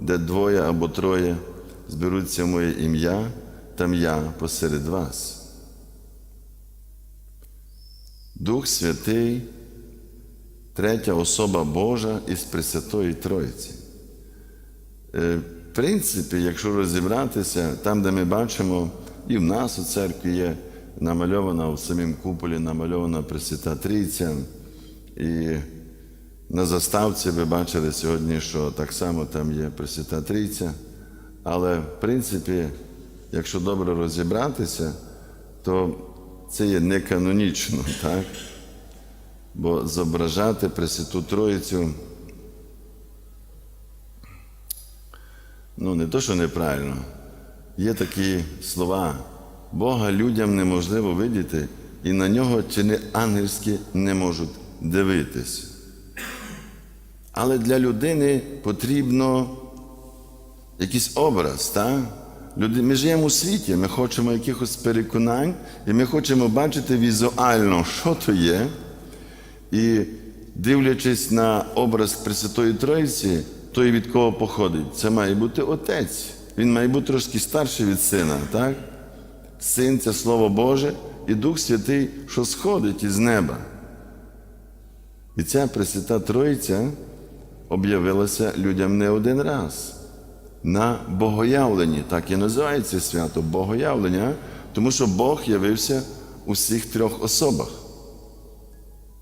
де двоє або троє зберуться моє ім'я, там я посеред вас. Дух Святий, третя особа Божа із Пресвятої Троїці. Е, В принципі, якщо розібратися, там, де ми бачимо, і в нас у церкві є намальована в самім куполі, намальована Пресвята Трійця. І на заставці ви бачили сьогодні, що так само там є Пресвята Трійця. Але в принципі, якщо добре розібратися, то це є не канонічно, так? Бо зображати Пресвяту Троїцю, ну не то, що неправильно. Є такі слова. Бога людям неможливо видіти, і на нього чини ангельські не можуть дивитись. Але для людини потрібно якийсь образ. Люди, ми живемо у світі, ми хочемо якихось переконань, і ми хочемо бачити візуально, що то є. І дивлячись на образ Пресвятої Троїці, той від кого походить, це має бути отець. Він має бути трошки старший від сина, так? Син це Слово Боже і Дух Святий, що сходить із неба. І ця Пресвята Троїця об'явилася людям не один раз. На богоявленні, так і називається свято Богоявлення, тому що Бог явився у всіх трьох особах.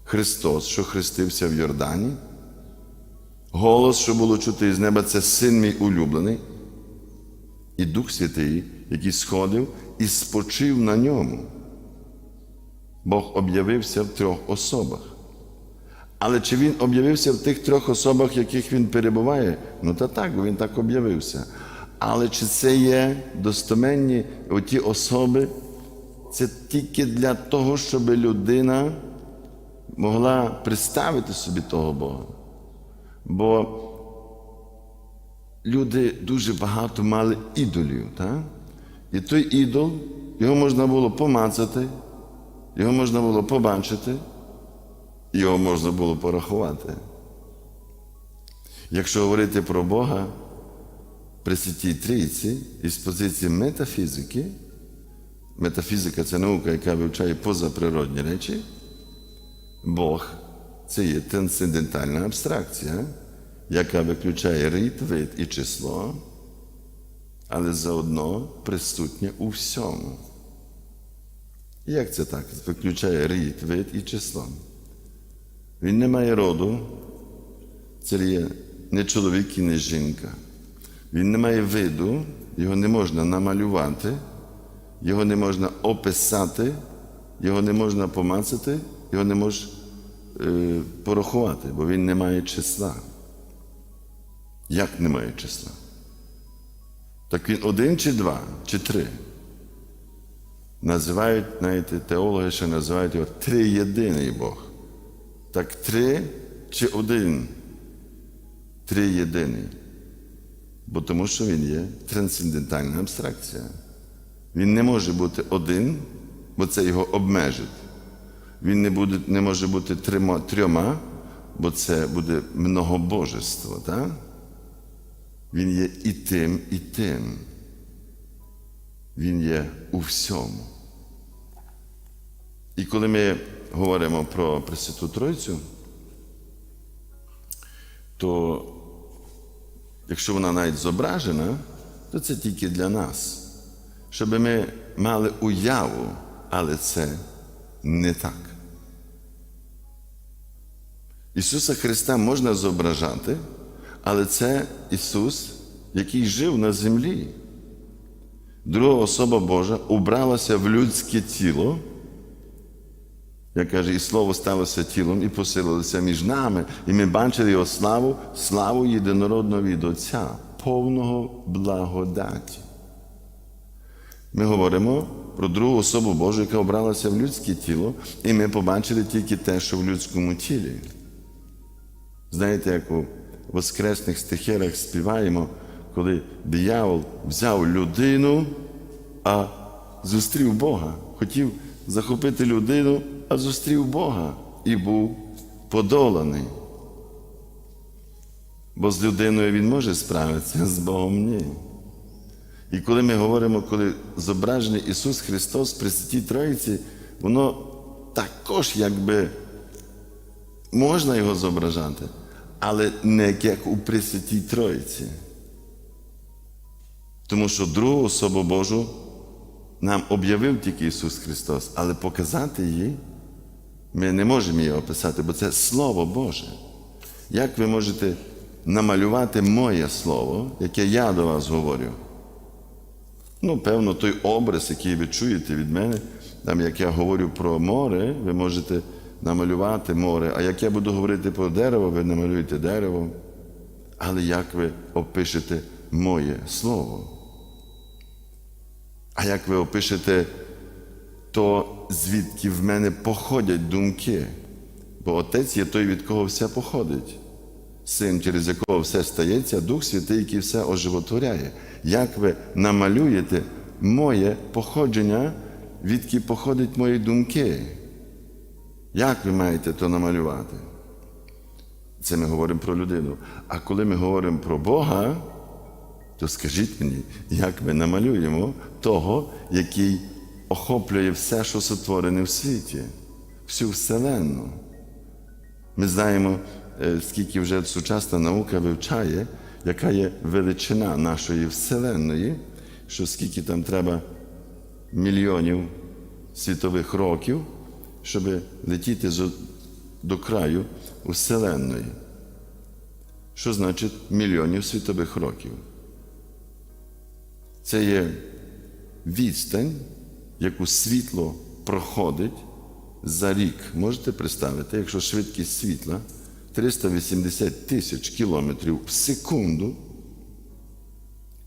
Христос, що хрестився в Йордані, голос, що було чути із неба, це син мій улюблений, і Дух Святий, який сходив і спочив на ньому. Бог об'явився в трьох особах. Але чи він об'явився в тих трьох особах, в яких він перебуває? Ну та так, він так об'явився. Але чи це є достоменні оті особи? Це тільки для того, щоб людина могла представити собі того Бога. Бо люди дуже багато мали ідолів. Так? І той ідол, його можна було помацати, його можна було побачити, його можна було порахувати. Якщо говорити про Бога при Святій Трійці із позиції метафізики, метафізика це наука, яка вивчає позаприродні речі, Бог це є трансцендентальна абстракція, яка виключає рід, вид і число, але заодно присутня у всьому. Як це так? Виключає рід, вид і число. Він не має роду, це є не чоловік і не жінка. Він не має виду, його не можна намалювати, його не можна описати, його не можна помацати, його не можна е, порахувати, бо він не має числа. Як не має числа? Так він один чи два, чи три. Називають, знаєте, теологи ще називають його триєдиний Бог. Так три чи один? Триєдиний. Бо тому що він є трансцендентальна абстракція. Він не може бути один, бо це його обмежить. Він не буде, не може бути трьома, трьома, бо це буде многобожество. Так? Він є і тим, і тим. Він є у всьому. І коли ми говоримо про Пресвяту Тройцю, то якщо вона навіть зображена, то це тільки для нас, щоб ми мали уяву, але це не так. Ісуса Христа можна зображати, але це Ісус, який жив на землі. Друга особа Божа убралася в людське тіло, як каже, і слово сталося тілом і поселилося між нами, і ми бачили його славу, славу єдинородного від Отця, повного благодаті. Ми говоримо про другу особу Божу, яка обралася в людське тіло, і ми побачили тільки те, що в людському тілі. Знаєте, як у воскресних стихерах співаємо, коли диявол взяв людину, а зустрів Бога. Хотів захопити людину, а зустрів Бога і був подоланий. Бо з людиною він може справитися, з Богом ні. І коли ми говоримо, коли зображений Ісус Христос при Святій Троїці, воно також якби можна його зображати, але не як у Пресвятій Троїці. Тому що другу особу Божу нам об'явив тільки Ісус Христос, але показати її ми не можемо її описати, бо це Слово Боже. Як ви можете намалювати моє слово, яке я до вас говорю? Ну, певно, той образ, який ви чуєте від мене, там, як я говорю про море, ви можете намалювати море, а як я буду говорити про дерево, ви намалюєте дерево. Але як ви опишете моє слово? А як ви опишете то, звідки в мене походять думки? Бо Отець є той, від кого все походить. Син, через якого все стається, Дух Святий, який все оживотворяє. Як ви намалюєте моє походження, відки походять мої думки? Як ви маєте то намалювати? Це ми говоримо про людину. А коли ми говоримо про Бога, то скажіть мені, як ми намалюємо того, який охоплює все, що сотворене в світі, всю Вселенну. Ми знаємо, е, скільки вже сучасна наука вивчає, яка є величина нашої Вселенної, що скільки там треба мільйонів світових років, щоб летіти до краю Вселенної. Що значить мільйонів світових років? Це є відстань, яку світло проходить за рік. Можете представити, якщо швидкість світла 380 тисяч кілометрів в секунду,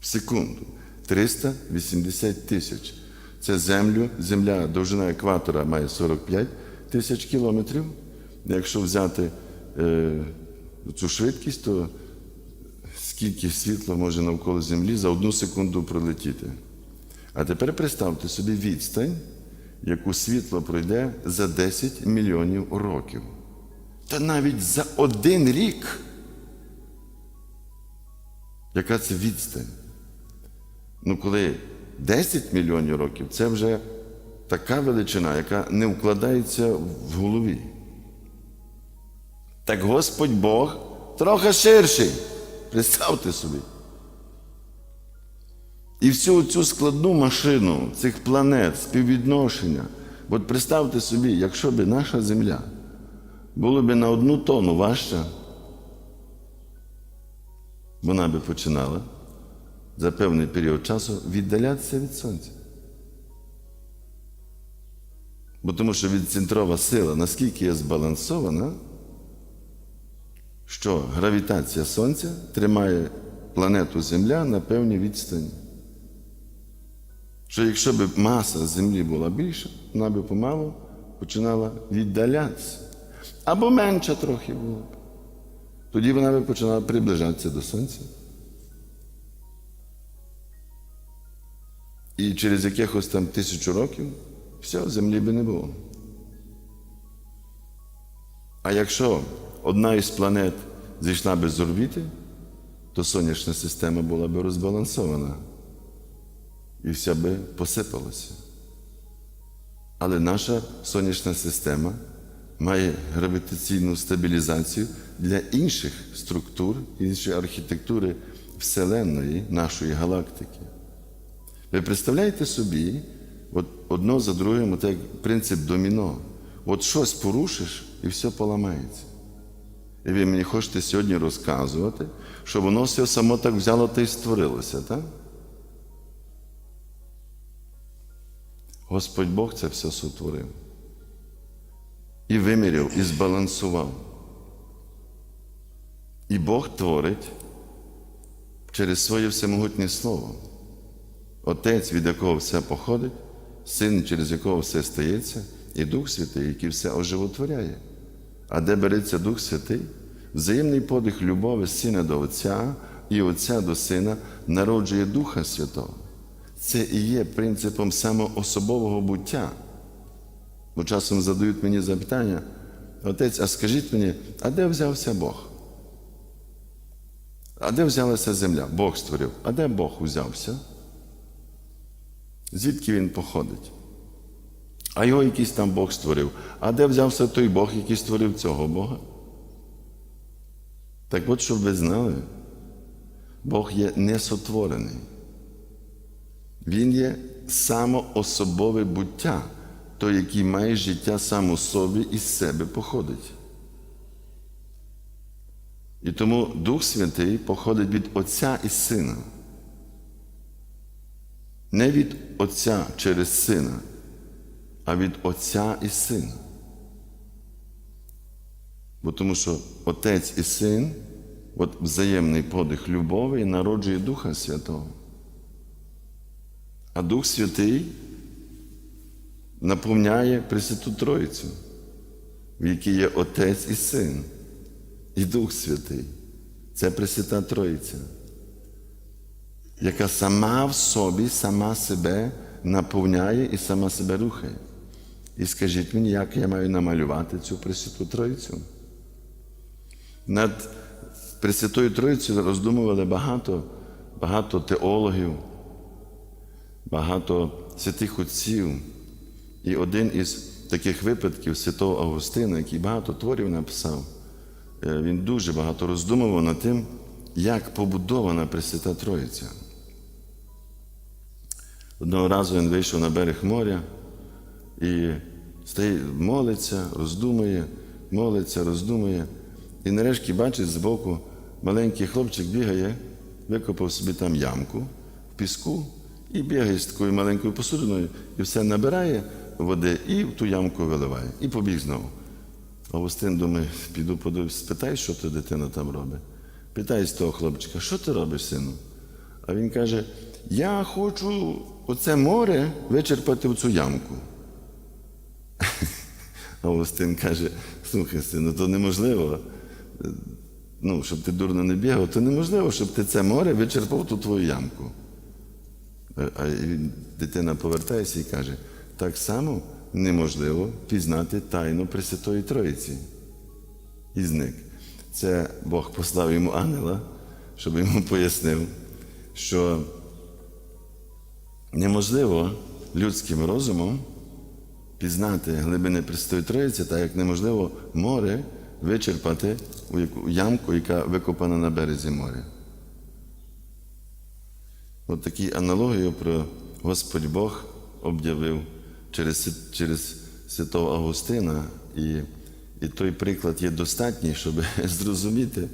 в секунду 380 тисяч. Це землю, земля, довжина екватора має 45 тисяч кілометрів. Якщо взяти е, цю швидкість, то скільки світла може навколо Землі за одну секунду пролетіти. А тепер представте собі відстань, яку світло пройде за 10 мільйонів років. Та навіть за один рік. Яка це відстань? Ну, коли 10 мільйонів років, це вже така величина, яка не вкладається в голові. Так Господь Бог трохи ширший. Представте собі. І всю цю складну машину цих планет, співвідношення. От представте собі, якщо б наша Земля була б на одну тонну важча, вона би починала за певний період часу віддалятися від Сонця. Бо тому що відцентрова сила наскільки є збалансована, що гравітація Сонця тримає планету Земля на певній відстані. Що якщо б маса Землі була більша, вона б помалу починала віддалятися. Або менша трохи була б. Тоді вона б починала приближатися до Сонця. І через якихось там тисячу років все, землі би не було. А якщо одна із планет зійшла би з орбіти, то сонячна система була б розбалансована і вся би посипалася. Але наша сонячна система має гравітаційну стабілізацію для інших структур, іншої архітектури Вселенної, нашої галактики. Ви представляєте собі, от одно за другим, от як принцип доміно. От щось порушиш і все поламається. І ви мені хочете сьогодні розказувати, що воно все само так взяло та й створилося, так? Господь Бог це все сотворив. І виміряв, і збалансував. І Бог творить через своє всемогутнє Слово. Отець, від якого все походить, син, через якого все стається, і Дух Святий, який все оживотворяє. А де береться Дух Святий? Взаємний подих любові сина до Отця і Отця до Сина народжує Духа Святого. Це і є принципом самоособового буття. Бо часом задають мені запитання, отець, а скажіть мені, а де взявся Бог? А де взялася земля? Бог створив. А де Бог узявся? Звідки він походить? А його якийсь там Бог створив. А де взявся той Бог, який створив цього Бога? Так от, щоб ви знали, Бог є несотворений. Він є самоособове буття, той, який має життя сам у собі і з себе походить. І тому Дух Святий походить від Отця і Сина. Не від Отця через Сина, а від Отця і Сина. Бо тому що Отець і Син, от взаємний подих любові народжує Духа Святого. А Дух Святий наповняє Пресвяту Троїцю, в якій є Отець і Син, і Дух Святий. Це Пресвята Троїця, яка сама в собі, сама себе наповняє і сама себе рухає. І скажіть мені, як я маю намалювати цю Пресвяту Троїцю? Над Пресвятою Троїцею роздумували багато, багато теологів, багато святих отців. І один із таких випадків святого Августина, який багато творів написав, е, він дуже багато роздумував над тим, як побудована Пресвята Троїця. Одного разу він вийшов на берег моря і молиться, роздумує, молиться, роздумує. І нарешті бачить збоку маленький хлопчик бігає, викопав собі там ямку в піску і бігає з такою маленькою посудиною, і все набирає води і в ту ямку виливає. І побіг знову. Августин думає, піду подивлюсь, спитай, що та дитина там робить. Питає з того хлопчика, що ти робиш, сину? А він каже: Я хочу оце море вичерпати в цю ямку. Августин каже, слухай, сину, то неможливо. Ну, щоб ти дурно не бігав, то неможливо, щоб ти це море вичерпав ту твою ямку. А дитина повертається і каже, так само неможливо пізнати тайну Пресвятої Троїці. І зник. Це Бог послав йому ангела, щоб йому пояснив, що неможливо людським розумом пізнати глибини Пресвятої Троїці, так як неможливо море вичерпати у ямку, яка викопана на березі моря. От аналогію про Господь Бог об'явив через, через святого Августина, і, і той приклад є достатній, щоб зрозуміти,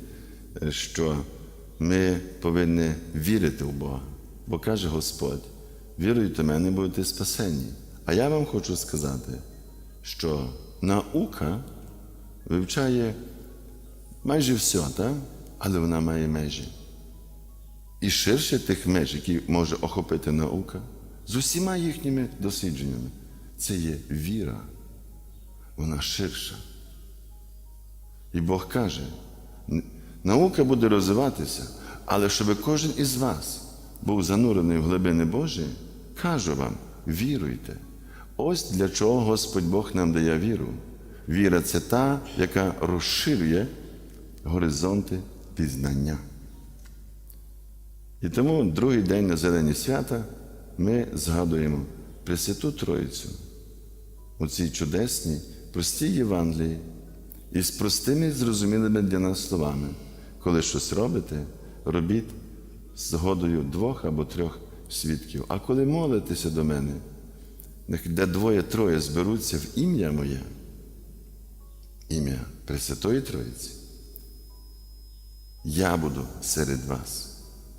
що ми повинні вірити в Бога. Бо каже Господь, віруйте в мене, будете спасені. А я вам хочу сказати, що наука вивчає майже все, так? але вона має межі. І ширше тих меж, які може охопити наука, з усіма їхніми дослідженнями, це є віра. Вона ширша. І Бог каже, наука буде розвиватися, але щоб кожен із вас був занурений в глибини Божі, кажу вам, віруйте. Ось для чого Господь Бог нам дає віру. Віра це та, яка розширює горизонти пізнання. І тому другий день на зелені свята ми згадуємо Пресвяту Троїцю у цій чудесній, простій Євангелії і з простими зрозумілими для нас словами. Коли щось робите, робіть з згодою двох або трьох свідків. А коли молитеся до мене, де двоє-троє зберуться в ім'я моє, ім'я Пресвятої Троїці, я буду серед вас